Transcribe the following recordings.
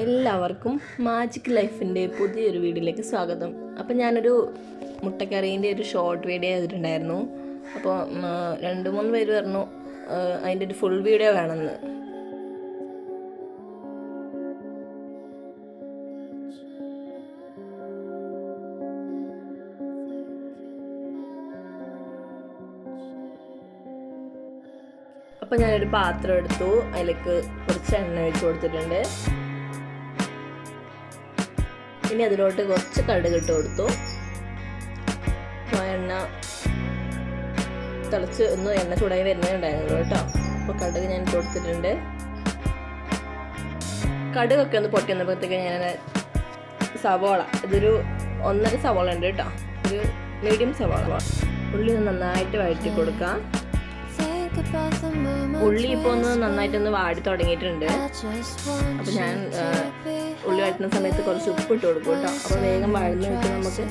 എല്ലാവർക്കും മാജിക് ലൈഫിന്റെ പുതിയൊരു വീഡിയോയിലേക്ക് സ്വാഗതം. അപ്പോൾ ഞാനൊരു മുട്ടക്കറീന്റെ ഒരു ഷോർട്ട് വീഡിയോ ചെയ്തിട്ടുണ്ടായിരുന്നു. അപ്പോൾ രണ്ട് മൂന്ന് പേര് പറഞ്ഞു അതിന്റെ ഒരു ഫുൾ വീഡിയോ വേണമെന്ന്. അപ്പോൾ ഞാനൊരു പാത്രം എടുത്തു. അതിലേക്ക് കുറച്ച് എണ്ണ ഒഴിച്ച് കൊടുത്തിട്ടുണ്ട്. ഇനി അതിലോട്ട് കുറച്ച് കടുക് ഇട്ട് കൊടുത്തു എണ്ണ തിളച്ച് ഒന്ന് എണ്ണ ചൂടായി വരുന്നേ ഉണ്ടായിരുന്നു കേട്ടോ. അപ്പോൾ കടുക് ഞാൻ കൊടുത്തിട്ടുണ്ട്. കടുകൊക്കെ ഒന്ന് പൊട്ടി വന്നപ്പോഴത്തേക്ക് ഞാൻ സവോള ഇതൊരു ഒന്നര സവോള ഉണ്ട് കേട്ടോ. ഒരു മീഡിയം സവോള. ഉള്ളി ഒന്ന് നന്നായിട്ട് വഴറ്റി കൊടുക്കാം. ഉള്ളി ഇപ്പോൾ ഒന്ന് നന്നായിട്ടൊന്ന് വാടി തുടങ്ങിയിട്ടുണ്ട്. അപ്പോൾ ഞാൻ ഉള്ളി വഴറ്റുന്ന സമയത്ത് കുറച്ച് ഉപ്പ് ഇട്ട് കൊടുക്കും കേട്ടോ. അപ്പോൾ വേഗം വഴന്ന് വെക്കും നമുക്ക്.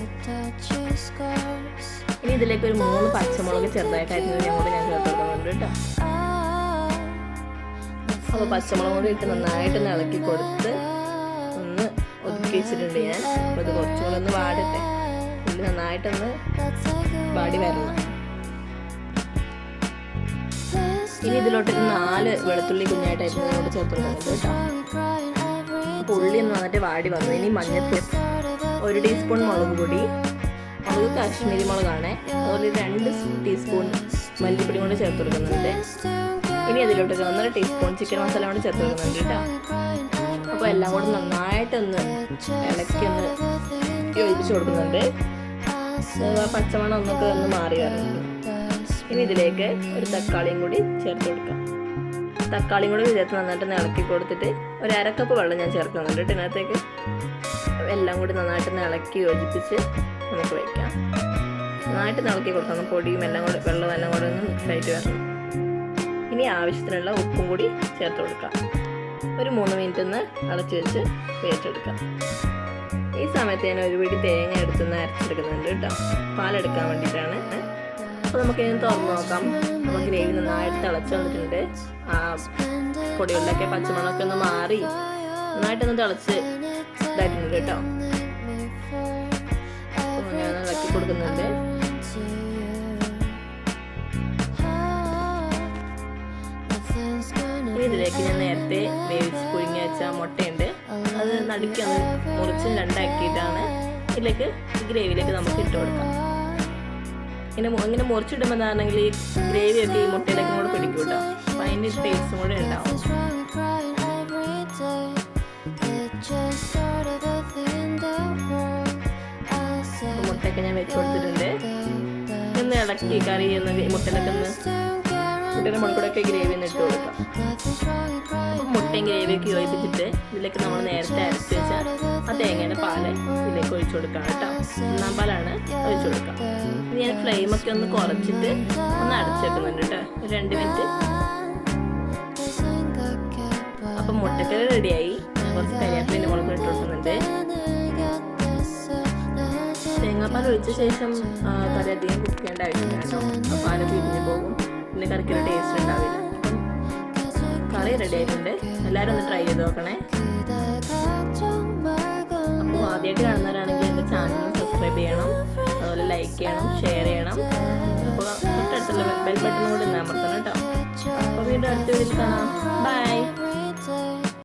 ഇനി ഇതിലേക്ക് ഒരു മൂന്ന് പച്ചമുളക് ചെറുതായിട്ട് അരിഞ്ഞത് ഞാൻ കൂടെ ഞാൻ ചേർത്ത് കൊടുക്കുന്നുണ്ട് കേട്ടോ. അപ്പോൾ പച്ചമുളക് കൂടി ഇട്ട് നന്നായിട്ട് ഇളക്കി കൊടുത്ത് ഒന്ന് ഒതുക്കി വെച്ചിട്ടുണ്ട് ഞാൻ. അപ്പോൾ ഇത് കുറച്ചുകൂടെ ഒന്ന് വാടട്ടെ. ഉള്ളി നന്നായിട്ടൊന്ന് വാടി വരണം. ഇനി ഇതിലോട്ടൊരു നാല് വെളുത്തുള്ളി കുഞ്ഞായിട്ടായിരുന്നു അരിഞ്ഞതിനോട് ചേർത്ത് കൊടുക്കുന്നുണ്ട് കേട്ടോ. അപ്പോൾ എന്ന് വന്നിട്ട് വാടി വന്നു. ഇനി മഞ്ഞപ്പൊടി ഒരു ടീസ്പൂൺ മുളക് പൊടി മുളക് കാശ്മീരി മുളകാണ്. അതുപോലെ രണ്ട് ടീസ്പൂൺ മല്ലിപ്പൊടി കൊണ്ട് ചേർത്ത് കൊടുക്കുന്നുണ്ട്. ഇനി അതിലോട്ട് ഒന്നര ടീസ്പൂൺ ചിക്കൻ മസാല കൊണ്ട് ചേർത്ത് കൊടുക്കുന്നുണ്ട് കേട്ടോ. അപ്പോൾ എല്ലാം കൂടെ നന്നായിട്ടൊന്ന് ഇളക്കി ഒന്ന് യോജിപ്പിച്ച് കൊടുക്കുന്നുണ്ട്. പച്ചമണം ഒന്നൊക്കെ ഒന്ന് മാറി വരുന്നുണ്ട് ഇനി ഇതിലേക്ക് ഒരു തക്കാളിയും കൂടി ചേർത്ത് കൊടുക്കാം. തക്കാളിയും കൂടെ ചേർത്ത് നന്നായിട്ട് ഇളക്കി കൊടുത്തിട്ട് ഒരു അരക്കപ്പ് വെള്ളം ഞാൻ ചേർക്കുന്നുണ്ട് ഇതിനകത്തേക്ക്. എല്ലാം കൂടി നന്നായിട്ട് ഇളക്കി യോജിപ്പിച്ച് നമുക്ക് വയ്ക്കാം നന്നായിട്ട് ഇളക്കി കൊടുക്കണം. പൊടിയും എല്ലാം കൂടെ വെള്ളവും എല്ലാം കൂടെ ഒന്ന് മിക്സായിട്ട് വരണം. ഇനി ആവശ്യത്തിനുള്ള ഉപ്പും കൂടി ചേർത്ത് കൊടുക്കാം. ഒരു മൂന്ന് മിനിറ്റ് ഒന്ന് അടച്ച് വെച്ച് വേവിച്ചെടുക്കാം. ഈ സമയത്ത് ഞാൻ ഒരു പിടി തേങ്ങ എടുത്തൊന്ന് അരച്ചെടുക്കുന്നുണ്ട് കേട്ടോ. പാലെടുക്കാൻ വേണ്ടിയിട്ടാണ്. അപ്പോൾ നമുക്ക് ഇനി തുറന്ന് നോക്കാം. അപ്പോൾ ഗ്രേവി നന്നായിട്ട് തിളച്ച് വന്നിട്ടുണ്ട്. ആ പൊടികളിലൊക്കെ പച്ചമുളകൊക്കെ ഒന്ന് മാറി നന്നായിട്ടൊന്ന് തിളച്ച് ഇതായിട്ടുണ്ട് കേട്ടോ. ഞാൻ ഇളക്കി കൊടുക്കുന്നുണ്ട്. ഇതിലേക്ക് ഞാൻ നേരത്തെ വേവിച്ച് പുഴുങ്ങി വെച്ച മുട്ടയുണ്ട്. അത് നടുക്കി ഒന്ന് മുറിച്ച് രണ്ടാക്കിയിട്ടാണ് ഇതിലേക്ക് ഗ്രേവിയിലേക്ക് നമുക്ക് ഇട്ട് കൊടുക്കാം. ഇങ്ങനെ അങ്ങനെ ഇങ്ങനെ മുറിച്ചിടുമ്പോഴാണെങ്കിൽ ഈ ഗ്രേവിയൊക്കെ ഈ മുട്ടയിലേക്ക് കൂടെ പിടിക്കും കേട്ടോ അപ്പം അതിന്റെ ടേസ്റ്റും കൂടെ ഉണ്ടാവും. മുട്ടയൊക്കെ ഞാൻ വെച്ച് കൊടുത്തിട്ടുണ്ട്. ഒന്ന് ഇളക്കി കറി ഒന്ന് മുട്ടയിലൊക്കെ ഒന്ന് മുട്ടയുടെ മുളക്കൂടെയൊക്കെ ഗ്രേവി ഒന്ന് ഇട്ട് കൊടുക്കാം. മുട്ടയും ഗ്രേവിയൊക്കെ യോജിപ്പിച്ചിട്ട് ഇതിലേക്ക് നമ്മൾ നേരത്തെ അരച്ച് വെച്ച ആ തേങ്ങയുടെ പാൽ ഇതിലേക്ക് ഒഴിച്ചു കൊടുക്കാം കേട്ടോ. ഒന്നാം പാലാണ് ഒഴിച്ചു കൊടുക്കാം. ഇനി ഞാൻ ഫ്ലെയിമൊക്കെ ഒന്ന് കുറച്ചിട്ട് ഒന്ന് അടച്ചു വെക്കുന്നുണ്ട് കേട്ടോ. രണ്ട് മിനിറ്റ്. അപ്പം മുട്ടക്കറി റെഡിയായി. കുറച്ച് കരിയാപ്പിന്റെ മുളക് ഇട്ട് കൊടുക്കുന്നുണ്ട്. തേങ്ങാപ്പാൽ ഒഴിച്ച ശേഷം കറി അധികം കുക്ക് ചെയ്യേണ്ട ആവശ്യമില്ല കേട്ടോ. പാൽ പിരിഞ്ഞു പോകും. പിന്നെ കറിക്കൊരു ടേസ്റ്റ് ഉണ്ടാവില്ല. കറി റെഡി ആയിട്ടുണ്ട്. എല്ലാവരും ഒന്ന് ട്രൈ ചെയ്ത് നോക്കണേ. അപ്പോൾ ആദ്യമായിട്ട് കാണുന്നവരാണെങ്കിൽ എന്റെ ചാനൽ സബ്സ്ക്രൈബ് ചെയ്യണം. അതുപോലെ ലൈക്ക് ചെയ്യണം ഷെയർ ചെയ്യണം. അപ്പോൾ ബെൽ ബട്ടൺ കൂടി അമർത്തണം കേട്ടോ. അപ്പോൾ വീണ്ടും അടുത്ത വീഡിയോയിൽ കാണാം. ബൈ